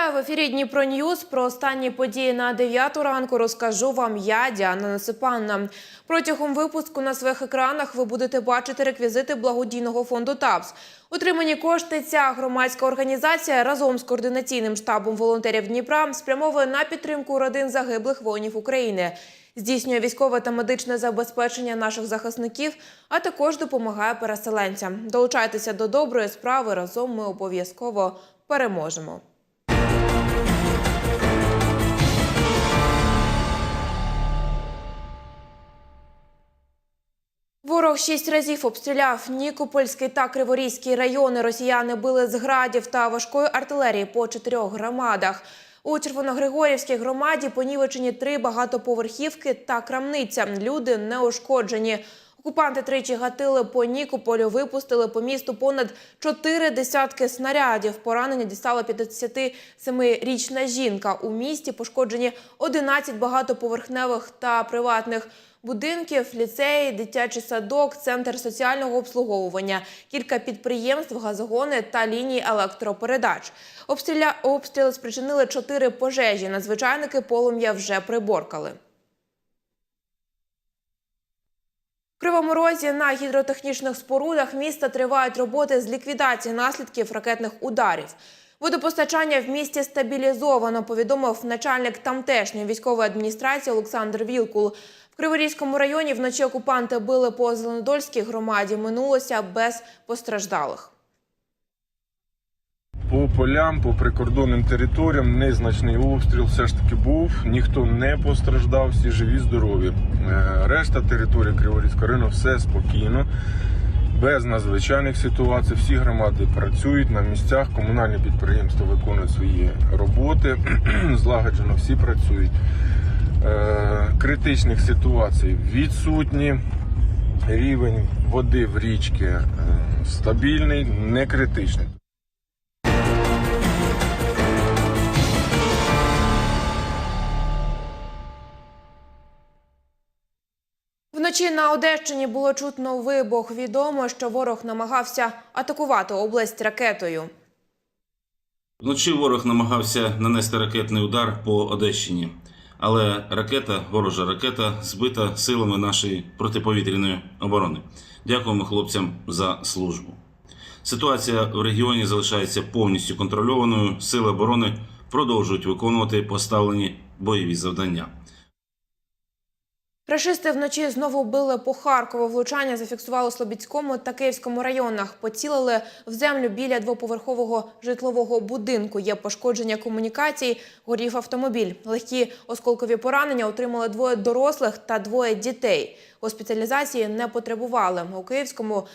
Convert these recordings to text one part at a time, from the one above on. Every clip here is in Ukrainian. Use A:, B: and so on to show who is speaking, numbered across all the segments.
A: Вітаю в ефірі Дніпро Ньюз. Про останні події на 9 ранку розкажу вам я, Діана Насипанна. Протягом випуску на своїх екранах ви будете бачити реквізити благодійного фонду ТАПС. Утримані кошти ця громадська організація разом з координаційним штабом волонтерів Дніпра спрямовує на підтримку родин загиблих воїнів України. Здійснює військове та медичне забезпечення наших захисників, а також допомагає переселенцям. Долучайтеся до доброї справи. Разом ми обов'язково переможемо. Ворог шість разів обстріляв Нікопольський та Криворізький райони. Росіяни били з градів та важкої артилерії по чотирьох громадах. У Червоногригорівській громаді понівечені три багатоповерхівки та крамниця. Люди не ушкоджені. Окупанти тричі гатили по Нікополю, випустили по місту понад чотири десятки снарядів. Поранення дістала 57-річна жінка. У місті пошкоджені 11 багатоповерхневих та приватних будинків, ліцеї, дитячий садок, центр соціального обслуговування, кілька підприємств, газогони та лінії електропередач. Обстріля... Обстріли спричинили чотири пожежі. Надзвичайники полум'я вже приборкали. В Кривому Розі на гідротехнічних спорудах міста тривають роботи з ліквідації наслідків ракетних ударів. Водопостачання в місті стабілізовано, повідомив начальник тамтешньої військової адміністрації Олександр Вілкул. В Криворізькому районі вночі окупанти били по Зеленодольській громаді. Минулося без постраждалих.
B: По полям, по прикордонним територіям незначний обстріл все ж таки був. Ніхто не постраждав, всі живі, здорові. Е, Решта території Криворізького району все спокійно, без надзвичайних ситуацій. Всі громади працюють на місцях, комунальні підприємства виконують свої роботи. Злагоджено всі працюють. Е, Критичних ситуацій відсутні. Рівень води в річці е, стабільний, не критичний.
A: Вночі на Одещині було чутно вибух. Відомо, що ворог намагався атакувати область ракетою.
C: Вночі ворог намагався нанести ракетний удар по Одещині, але ракета, ворожа ракета, збита силами нашої протиповітряної оборони. Дякуємо хлопцям за службу. Ситуація в регіоні залишається повністю контрольованою. Сили оборони продовжують виконувати поставлені бойові завдання.
A: Рашисти вночі знову били по Харкову. Влучання зафіксували у Слобідському та Київському районах. Поцілили в землю біля двоповерхового житлового будинку. Є пошкодження комунікацій, горів автомобіль. Легкі осколкові поранення отримали двоє дорослих та двоє дітей. Госпіталізації не потребували. У Київському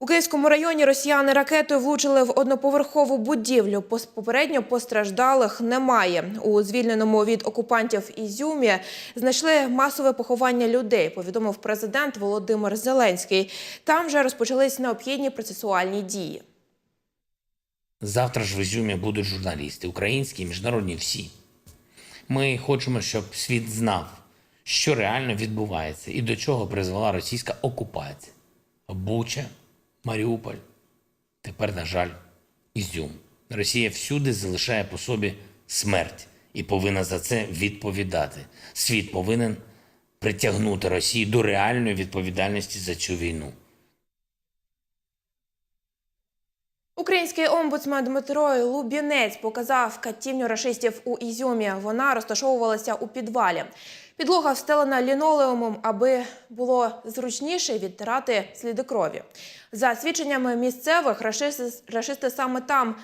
A: у Київському районі росіяни ракетою влучили в одноповерхову будівлю. Попередньо постраждалих немає. У звільненому від окупантів Ізюмі знайшли масове поховання людей, повідомив президент Володимир Зеленський. Там вже розпочались необхідні процесуальні дії.
D: Завтра ж в Ізюмі будуть журналісти, українські, міжнародні всі. Ми хочемо, щоб світ знав, що реально відбувається і до чого призвела російська окупація. Буча, Маріуполь, тепер, на жаль, Ізюм. Росія всюди залишає по собі смерть і повинна за це відповідати. Світ повинен притягнути Росію до реальної відповідальності за цю війну.
A: Український омбудсмен Дмитро Лубінець показав катівню рашистів у Ізюмі. Вона розташовувалася у підвалі. Підлога встелена лінолеумом, аби було зручніше відтирати сліди крові. За свідченнями місцевих, рашисти, рашисти саме там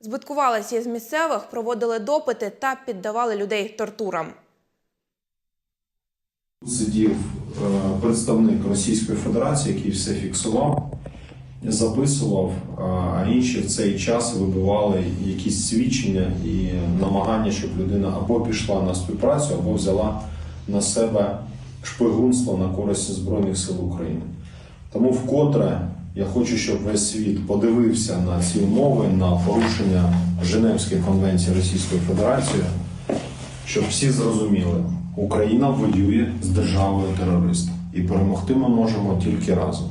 A: збиткувалися із місцевих, проводили допити та піддавали людей тортурам.
E: Сидів е, представник Російської Федерації, який все фіксував, записував, а інші в цей час вибивали якісь свідчення і намагання, щоб людина або пішла на співпрацю, або взяла на себе шпигунство на користь Збройних сил України. Тому вкотре я хочу, щоб весь світ подивився на ці умови, на порушення Женевської конвенції Російської Федерації, щоб всі зрозуміли, Україна воює з державою терористом, і перемогти ми можемо тільки разом.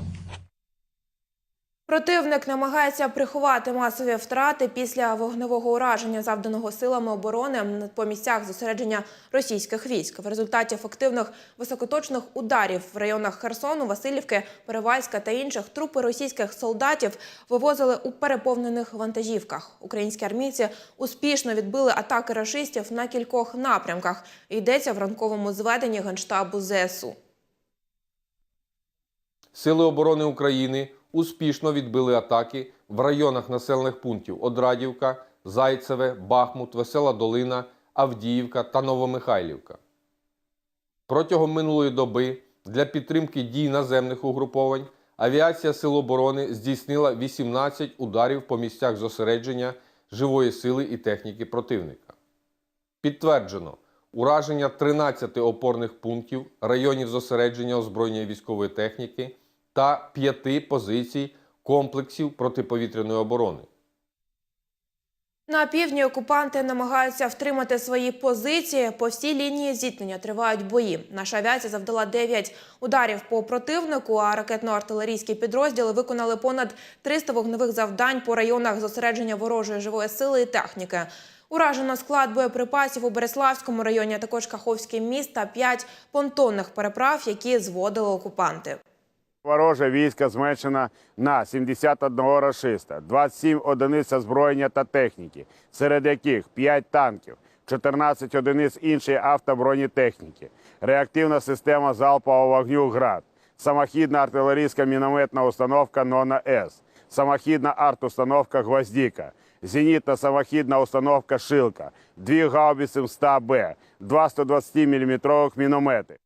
A: Противник намагається приховати масові втрати після вогневого ураження, завданого силами оборони по місцях зосередження російських військ. В результаті ефективних високоточних ударів в районах Херсону, Васильівки, Перевальська та інших трупи російських солдатів вивозили у переповнених вантажівках. Українські армійці успішно відбили атаки рашистів на кількох напрямках. Йдеться в ранковому зведенні генштабу ЗСУ.
F: Сили оборони України успішно відбили атаки в районах населених пунктів Одрадівка, Зайцеве, Бахмут, Весела Долина, Авдіївка та Новомихайлівка. Протягом минулої доби для підтримки дій наземних угруповань авіація Сил оборони здійснила 18 ударів по місцях зосередження живої сили і техніки противника. Підтверджено ураження 13 опорних пунктів районів зосередження озброєння військової техніки та 5 позицій комплексів протиповітряної оборони.
A: На півдні окупанти намагаються втримати свої позиції. По всій лінії зіткнення тривають бої. Наша авіація завдала 9 ударів по противнику, а ракетно-артилерійські підрозділи виконали понад 300 вогневих завдань по районах зосередження ворожої живої сили і техніки. Уражено склад боєприпасів у Береславському районі, а також Каховське міст та 5 понтонних переправ, які зводили окупанти.
G: Вороже війська зменшено на 71 рашиста, 27 одиниць озброєння та техніки, серед яких 5 танків, 14 одиниць іншої автобронетехніки, реактивна система залпового вогню ГРАД, самохідна артилерійська мінометна установка «Нона С», самохідна арт-установка «Гвоздіка», зенітна самохідна установка «Шилка», дві гаубиці МСТА-Б, два 120-мм міномети.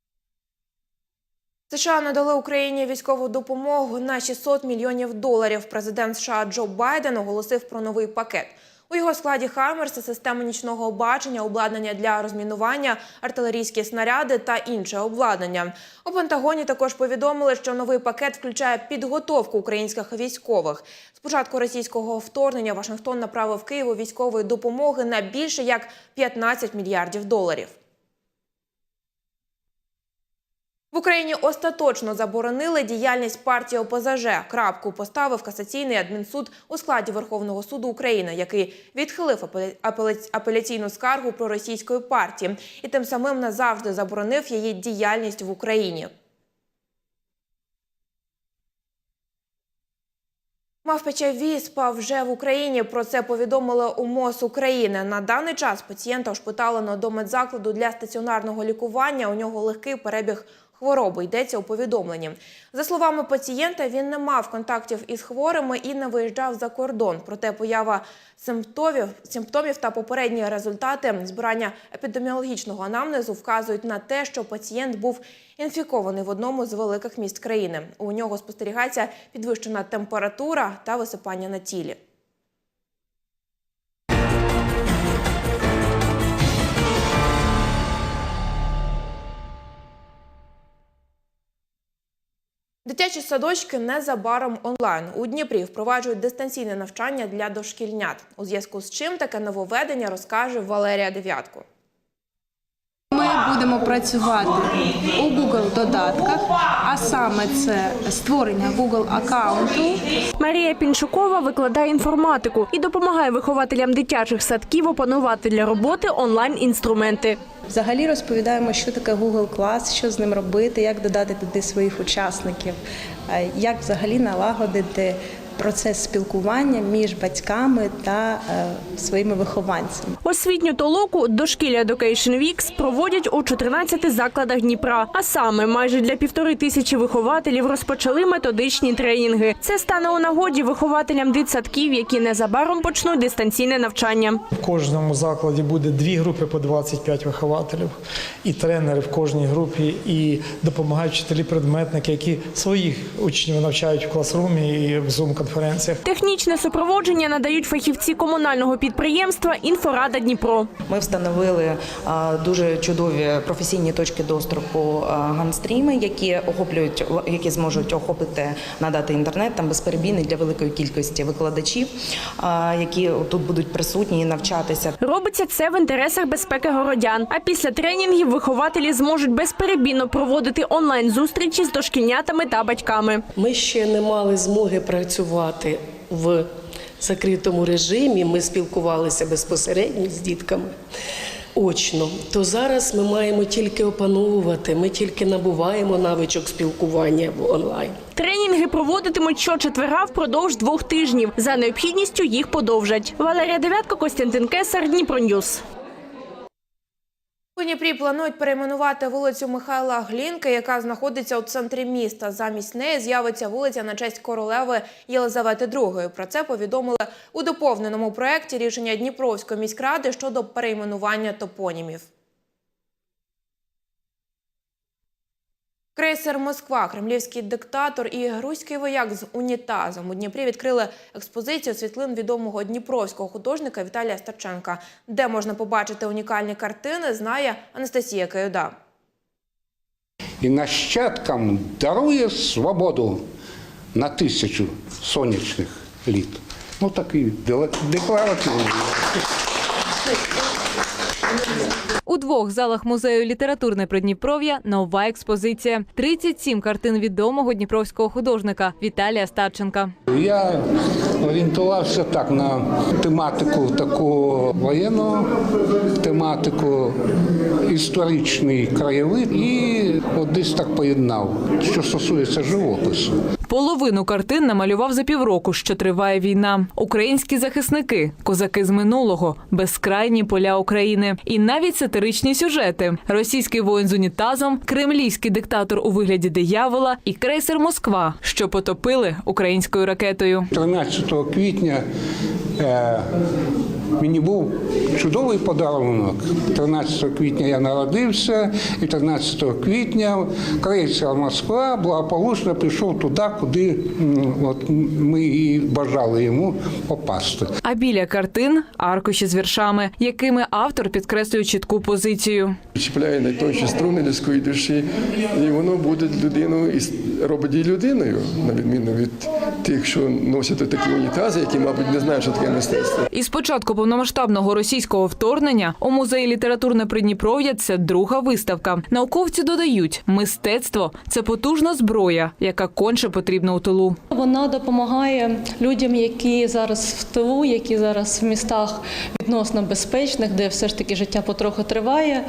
A: США надали Україні військову допомогу на 600 мільйонів доларів. Президент США Джо Байден оголосив про новий пакет. У його складі «Хаммерс» – система нічного бачення, обладнання для розмінування, артилерійські снаряди та інше обладнання. У Пентагоні також повідомили, що новий пакет включає підготовку українських військових. З початку російського вторгнення Вашингтон направив Києву військової допомоги на більше як 15 мільярдів доларів. В Україні остаточно заборонили діяльність партії ОПЗЖ. Крапку поставив касаційний адмінсуд у складі Верховного суду України, який відхилив апеля- апеля- апеляційну скаргу про російської партії і тим самим назавжди заборонив її діяльність в Україні. Мавпича віспа вже в Україні. Про це повідомили у МОЗ України. На даний час пацієнта ошпиталено до медзакладу для стаціонарного лікування. У нього легкий перебіг хвороби. Йдеться у повідомленні. За словами пацієнта, він не мав контактів із хворими і не виїжджав за кордон. Проте поява симптомів, симптомів та попередні результати збирання епідеміологічного анамнезу вказують на те, що пацієнт був інфікований в одному з великих міст країни. У нього спостерігається підвищена температура та висипання на тілі. Дитячі садочки незабаром онлайн. У Дніпрі впроваджують дистанційне навчання для дошкільнят. У зв'язку з чим таке нововведення розкаже Валерія Дев'ятко.
H: Ми будемо працювати у Google додатках, а саме це створення Google аккаунту,
I: Марія Пінчукова викладає інформатику і допомагає вихователям дитячих садків опанувати для роботи онлайн-інструменти.
H: Взагалі розповідаємо, що таке Google Class, що з ним робити, як додати туди своїх учасників, е, як взагалі налагодити процес спілкування між батьками та е, своїми вихованцями.
I: Освітню толоку дошкілля Education Weeks проводять у 14 закладах Дніпра. А саме майже для півтори тисячі вихователів розпочали методичні тренінги. Це стане у нагоді вихователям дитсадків, які незабаром почнуть дистанційне навчання.
J: В кожному закладі буде дві групи по 25 вихователів, і тренери в кожній групі, і допомагають вчителі-предметники, які своїх учнів навчають в класрумі і в зум-конференціях.
I: Технічне супроводження надають фахівці комунального підприємства Інфорада Дніпро.
K: Ми встановили дуже чудові професійні точки доступу ганстріми, які охоплюють, які зможуть охопити надати інтернет там безперебійний для великої кількості викладачів, які тут будуть присутні і навчатися.
I: Робиться це в інтересах безпеки городян. А після тренінгів вихователі зможуть безперебійно проводити онлайн зустрічі з дошкільнятами та батьками.
L: Ми ще не мали змоги працювати працювати в закритому режимі, ми спілкувалися безпосередньо з дітками очно, то зараз ми маємо тільки опановувати, ми тільки набуваємо навичок спілкування в онлайн.
I: Тренінги проводитимуть щочетверга впродовж двох тижнів. За необхідністю їх подовжать. Валерія Девятко, Костянтин Кесар, Дніпроньюз.
A: Дніпрі планують перейменувати вулицю Михайла Глінки, яка знаходиться у центрі міста. Замість неї з'явиться вулиця на честь королеви Єлизавети II. Про це повідомили у доповненому проєкті рішення Дніпровської міськради щодо перейменування топонімів. Крейсер Москва, кремлівський диктатор і грузький вояк з унітазом. У Дніпрі відкрили експозицію світлин відомого дніпровського художника Віталія Старченка. Де можна побачити унікальні картини, знає Анастасія Каюда.
M: і нащадкам дарує свободу на тисячу сонячних літ. Ну такий декларативний.
N: У двох залах музею літературне Придніпров'я нова експозиція. 37 картин відомого дніпровського художника Віталія Старченка.
M: Я орієнтувався так на тематику таку воєнну, тематику історичний краєвид і от десь так поєднав, що стосується живопису.
N: Половину картин намалював за півроку, що триває війна. Українські захисники, козаки з минулого, безкрайні поля України і навіть сатиричні сюжети: російський воїн з унітазом, кремлівський диктатор у вигляді диявола і крейсер Москва, що потопили українською ракетою.
M: 13 квітня е, мені був чудовий подарунок. 13 квітня я народився, і 13 квітня крейсер Москва благополучно пішов туди, куди от, ми і бажали йому попасти.
N: А біля картин аркуші з віршами, якими автор підкреслює чітку позицію.
O: чіпляє найтонші струни людської душі, і воно буде людину і робить її людиною, на відміну від тих, що носять такі унітази, які, мабуть, не знають, що таке мистецтво.
N: Із початку повномасштабного російського вторгнення у музеї літературне Придніпров'я це друга виставка. Науковці додають, мистецтво це потужна зброя, яка конче потрібна у тилу.
P: Вона допомагає людям, які зараз в тилу, які зараз в містах відносно безпечних, де все ж таки життя потроху триває,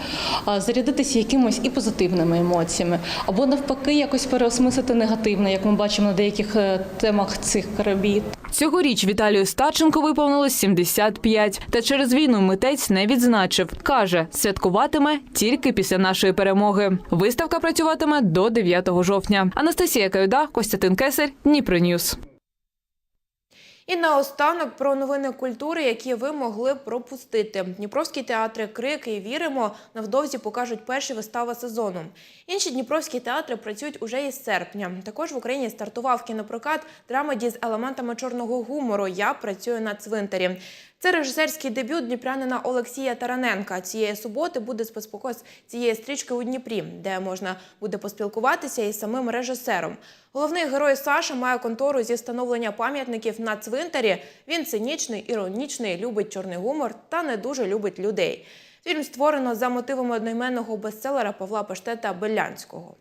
P: зарядитися якимось і позитивними емоціями, або навпаки, якось переосмислити негативне, як ми бачимо на деяких е, темах цих робіт.
N: Цьогоріч Віталію Старченко виповнилось 75, та через війну митець не відзначив. Каже, святкуватиме тільки після нашої перемоги. Виставка працюватиме до 9 жовтня. Анастасія Каюда, Костянтин Кесар, Дніпроньюз.
A: І наостанок про новини культури, які ви могли пропустити. Дніпровські театри Крик і Віримо невдовзі покажуть перші вистави сезону. Інші дніпровські театри працюють уже із серпня. Також в Україні стартував кінопрокат драмеді з елементами чорного гумору. Я працюю на цвинтарі. Це режисерський дебют дніпрянина Олексія Тараненка. Цієї суботи буде спецпоказ цієї стрічки у Дніпрі, де можна буде поспілкуватися із самим режисером. Головний герой Саша має контору зі встановлення пам'ятників на цвинтарі. Він цинічний, іронічний, любить чорний гумор та не дуже любить людей. Фільм створено за мотивами одноіменного бестселера Павла Паштета Белянського.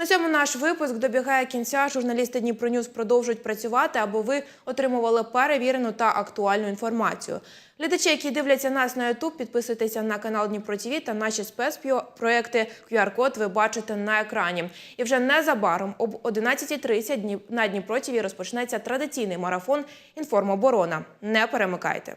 A: На цьому наш випуск добігає кінця. Журналісти Дніпронюз продовжують працювати, аби ви отримували перевірену та актуальну інформацію. Глядачі, які дивляться нас на YouTube, підписуйтеся на канал Дніпро ТВ та наші спецпроекти QR-код ви бачите на екрані. І вже незабаром об 11.30 Дні- на Дніпро ТВ розпочнеться традиційний марафон «Інформоборона». Не перемикайте.